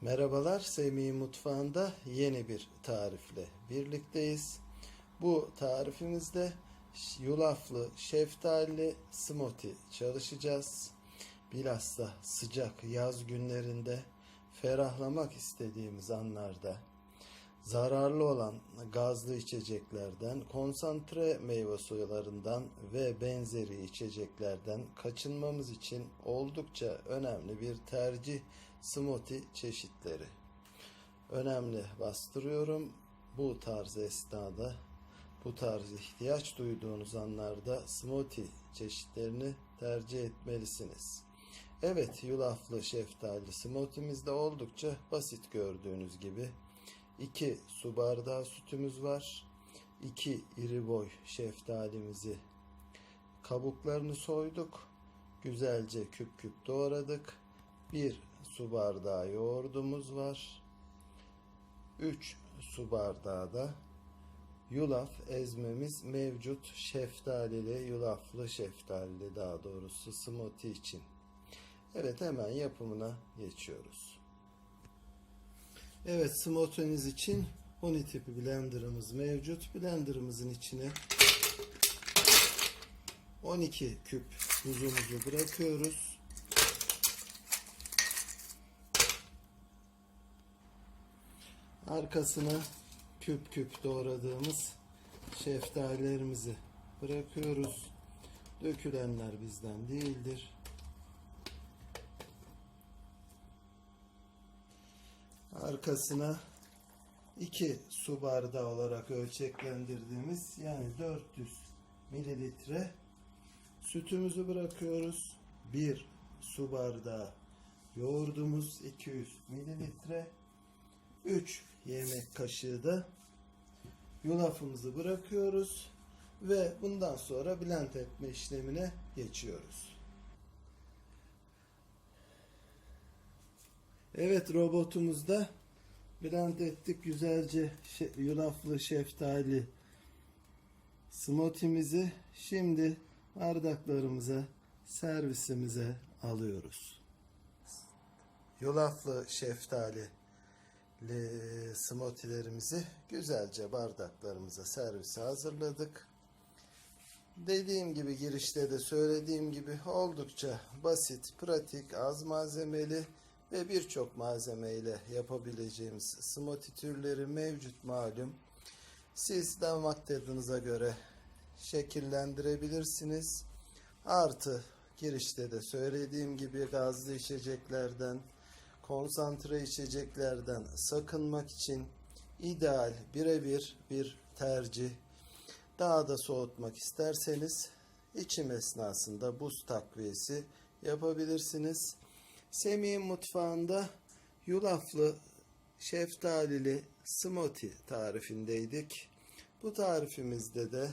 Merhabalar, Semih Mutfağı'nda yeni bir tarifle birlikteyiz. Bu tarifimizde yulaflı şeftali smoothie çalışacağız. Bilhassa sıcak yaz günlerinde ferahlamak istediğimiz anlarda zararlı olan gazlı içeceklerden, konsantre meyve sularından ve benzeri içeceklerden kaçınmamız için oldukça önemli bir tercih smoothie çeşitleri. Önemli bastırıyorum. Bu tarz esnada, bu tarz ihtiyaç duyduğunuz anlarda smoothie çeşitlerini tercih etmelisiniz. Evet, yulaflı şeftali smoothie'miz de oldukça basit gördüğünüz gibi. 2 su bardağı sütümüz var. 2 iri boy şeftalimizi kabuklarını soyduk. Güzelce küp küp doğradık. 1 su bardağı yoğurdumuz var. 3 su bardağı da yulaf ezmemiz mevcut. Şeftalili, yulaflı şeftalili daha doğrusu smoothie için. Evet hemen yapımına geçiyoruz. Evet smoothie'niz için Huni tipi blenderımız mevcut. Blenderımızın içine 12 küp tuzumuzu bırakıyoruz. Arkasına küp küp doğradığımız şeftalilerimizi bırakıyoruz. Dökülenler bizden değildir. Arkasına 2 su bardağı olarak ölçeklendirdiğimiz yani 400 mililitre sütümüzü bırakıyoruz. 1 su bardağı yoğurdumuz 200 mililitre 3 yemek kaşığı da yulafımızı bırakıyoruz ve bundan sonra blend etme işlemine geçiyoruz. Evet robotumuzda blend ettik güzelce yulaflı şeftali smoothie'mizi şimdi bardaklarımıza servisimize alıyoruz. Yulaflı şeftali le- smoothie'lerimizi güzelce bardaklarımıza servise hazırladık. Dediğim gibi girişte de söylediğim gibi oldukça basit, pratik, az malzemeli ve birçok malzemeyle yapabileceğimiz smoothie türleri mevcut malum. Siz damak tadınıza göre şekillendirebilirsiniz. Artı girişte de söylediğim gibi gazlı içeceklerden, konsantre içeceklerden sakınmak için ideal birebir bir tercih. Daha da soğutmak isterseniz içim esnasında buz takviyesi yapabilirsiniz. Semih'in mutfağında yulaflı şeftalili smoothie tarifindeydik. Bu tarifimizde de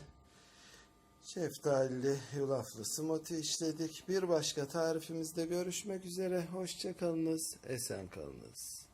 şeftalili yulaflı smoothie işledik. Bir başka tarifimizde görüşmek üzere. Hoşçakalınız, esen kalınız.